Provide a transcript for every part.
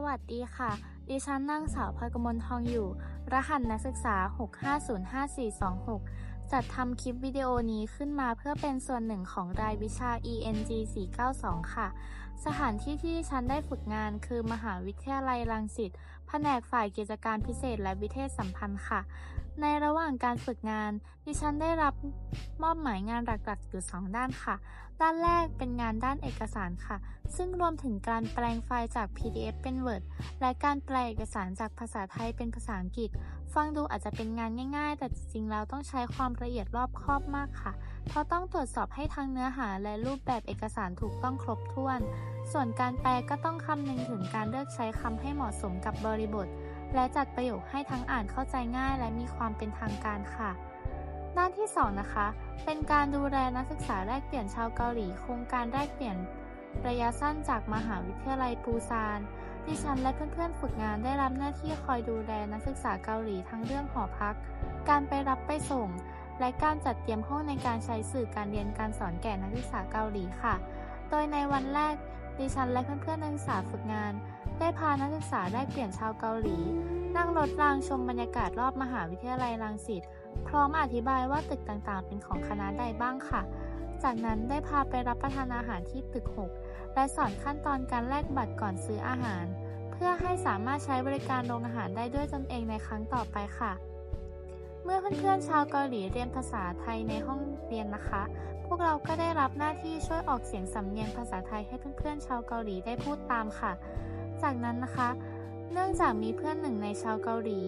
สวัสดีค่ะ ดิฉันนางสาวพกมลทองอยู่ รหัสนักศึกษา 6505426 จัดทำคลิปวิดีโอนี้ขึ้นมาเพื่อเป็นส่วนหนึ่งของรายวิชา ENG 492 ค่ะ สถานที่ที่ฉันได้ฝึกงานคือมหาวิทยาลัยรังสิต แผนกฝ่ายกิจการพิเศษและวิเทศสัมพันธ์ค่ะ ในระหว่างการฝึกงาน ดิฉันได้รับมอบหมายงานหลักๆอยู่สองด้านค่ะ ด้านแรกเป็นงานด้านเอกสารค่ะ ซึ่งรวมถึงการแปลงไฟล์จาก PDF เป็น Word และการแปลเอกสารจากภาษาไทยเป็นภาษาอังกฤษ ฟังดูอาจจะเป็นงานง่าย ๆ แต่จริงๆแล้วต้องใช้ความละเอียดรอบคอบมากค่ะเพราะต้องตรวจสอบให้ทั้งเนื้อหาและรูปแบบเอกสารถูกต้องครบถ้วน ส่วนการแปลก็ต้องคำนึงถึงการเลือกใช้คำให้เหมาะสมกับบริบท และจัดประโยคให้ทั้งอ่านเข้าใจง่าย และมีความเป็นทางการค่ะด้านที่ 2 นะคะ เป็นการดูแลนักศึกษาแลกเปลี่ยนชาวเกาหลี โครงการแลกเปลี่ยนระยะสั้นจากมหาวิทยาลัยปูซานดิฉันและเพื่อนๆฝึกงานได้รับหน้าที่คอยดูแลนักศึกษาเกาหลีทั้งเรื่องหอพัก การไปรับไปส่ง และการจัดเตรียมห้องในการใช้สื่อการเรียนการสอนแก่นักศึกษาเกาหลีค่ะ โดยในวันแรกดิฉันและเพื่อนๆนักศึกษาฝึกงาน ได้พานักศึกษาแลกเปลี่ยนชาวเกาหลี นั่งรถรางชมบรรยากาศรอบมหาวิทยาลัยรังสิตพร้อมอธิบายว่าตึกต่างๆ เป็นของคณะใดบ้างค่ะ จากนั้นได้พาไปรับประทานอาหารที่ตึก 6 และสอนขั้นตอนการแลกบัตรก่อนซื้ออาหาร เพื่อให้สามารถใช้บริการโรงอาหารได้ด้วยตนเองในครั้งต่อไปค่ะ มื่อเพื่อนๆชาวเกาหลีเรียนภาษาไทยในห้องเรียนนะคะ พวกเราก็ได้รับหน้าที่ช่วยออกเสียงสำเนียงภาษาไทยให้เพื่อนๆชาวเกาหลีได้พูดตามค่ะ จากนั้นนะคะ เนื่องจากมีเพื่อนหนึ่งในชาวเกาหลี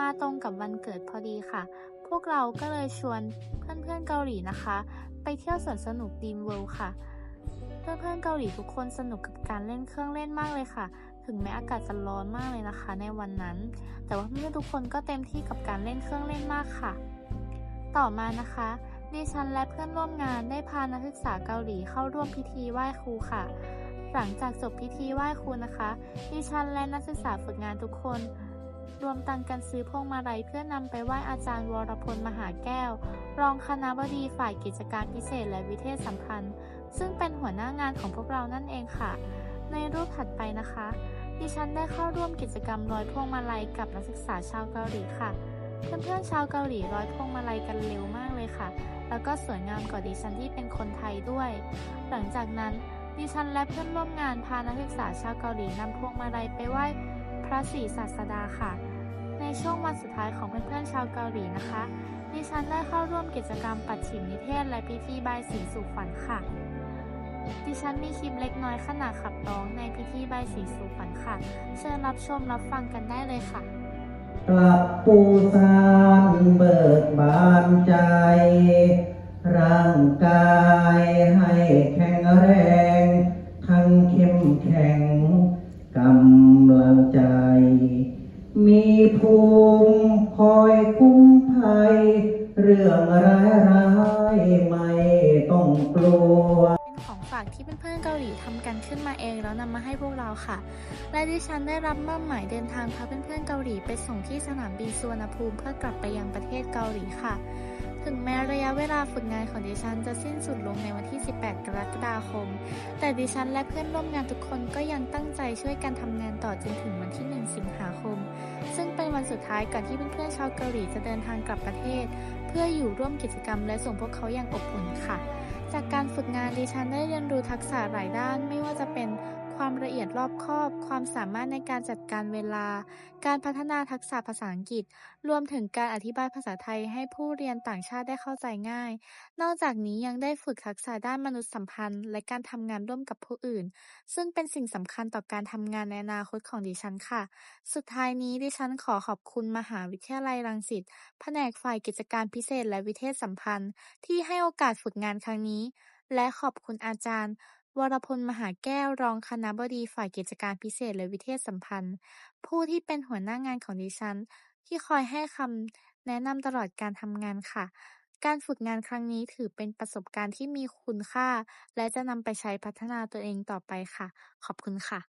มาตรงกับวันเกิดพอดีค่ะ พวกเราก็เลยชวนเพื่อนๆเกาหลีนะคะ ไปเที่ยวสวนสนุกดีมเวิลด์ค่ะ เพื่อนๆเกาหลีทุกคนสนุกกับการเล่นเครื่องเล่นมากเลยค่ะ ถึงแม้อากาศจะร้อนมากเลยนะคะ ในวันนั้น แต่ว่าเพื่อนทุกคนก็เต็มที่กับการเล่นเครื่องเล่นมากค่ะ ต่อมานะคะดิฉันและเพื่อนร่วมงานได้พานักศึกษาเกาหลีเข้าร่วมพิธีไหว้ครูค่ะ หลังจากจบพิธีไหว้ครูนะคะดิฉันและนักศึกษาฝึกงานทุกคน รวมตังกันซื้อพวงมาลัยเพื่อนำไปไหว้อาจารย์วรพลมหาแก้ว รองคณะบดีฝ่ายกิจการพิเศษและวิเทศสัมพันธ์ ซึ่งเป็นหัวหน้างานของพวกเรานั่นเองค่ะ ในรูปถัดไปนะคะ ดิฉันได้เข้าร่วมกิจกรรมร้อยพวงมาลัยกับนักศึกษาชาวเกาหลีค่ะ เพื่อนๆชาวเกาหลีร้อยพวงมาลัยกันเร็วมากเลยค่ะ แล้วก็สวยงามกว่าดิฉันที่เป็นคนไทยด้วย หลังจากนั้นดิฉันและเพื่อนร่วมงานพานักศึกษาชาวเกาหลีนำพวงมาลัยไปไหว้พระศรีศาสดาค่ะ ในช่วงวันสุดท้ายของเพื่อนๆชาวเกาหลีนะคะ ดิฉันได้เข้าร่วมกิจกรรมปัดฉิมนิเทศและพิธีบายสีสู่ขวัญค่ะ ดิฉันมีคลิปเล็กน้อยขณะขับร้องในพิธีบสีสู่ขวัญค่ะ เชิญรับชมรับฟังกันได้เลยค่ะ กลับปูซานเบิกบานใจ ร่างกายให้แข็งแรง ทั้งเข้มแข็งกำลังใจ มีภูมิคอยคุ้มภัย เรื่องร้ายร้ายากที่เพื่อนๆเกาหลีทำกันขึ้นมาเองแล้วนำมาให้พวกเราค่ะ และดิฉันได้รับมอบหมายเดินทางพาเพื่อนๆเกาหลีไปส่งที่สนามบินสุวรรณภูมิเพื่อกลับไปยังประเทศเกาหลีค่ะ ถึงแม้ระยะเวลาฝึกงานของดิฉันจะสิ้นสุดลงในวันที่ 18 กรกฎาคม แต่ดิฉันและเพื่อนร่วมงานทุกคนก็ยังตั้งใจช่วยกันทำงานต่อจนถึงวันที่ 1 สิงหาคม ซึ่งเป็นวันสุดท้ายก่อนที่เพื่อนๆชาวเกาหลีจะเดินทางกลับประเทศ เพื่ออยู่ร่วมกิจกรรมและส่งพวกเขาอย่างอบอุ่นค่ะ จากการฝึกงานดิฉันได้เรียนรู้ทักษะหลายด้าน ไม่ว่าจะเป็น ความละเอียดรอบคอบ ความสามารถในการจัดการเวลา การพัฒนาทักษะภาษาอังกฤษ รวมถึงการอธิบายภาษาไทยให้ผู้เรียนต่างชาติได้เข้าใจง่าย นอกจากนี้ยังได้ฝึกทักษะด้านมนุษยสัมพันธ์ และการทำงานร่วมกับผู้อื่น ซึ่งเป็นสิ่งสำคัญต่อการทำงานในอนาคตของดิฉันค่ะ สุดท้ายนี้ดิฉันขอขอบคุณมหาวิทยาลัยรังสิต แผนกฝ่ายกิจการพิเศษและวิเทศสัมพันธ์ ที่ให้โอกาสฝึกงานครั้งนี้ และขอบคุณอาจารย์ วรพล มหาแก้ว รองคณบดีฝ่ายกิจการพิเศษและวิเทศสัมพันธ์ ผู้ที่เป็นหัวหน้างานของดิฉัน ที่คอยให้คำแนะนำตลอดการทำงานค่ะ การฝึกงานครั้งนี้ถือเป็นประสบการณ์ที่มีคุณค่า และจะนำไปใช้พัฒนาตัวเองต่อไปค่ะ ขอบคุณค่ะ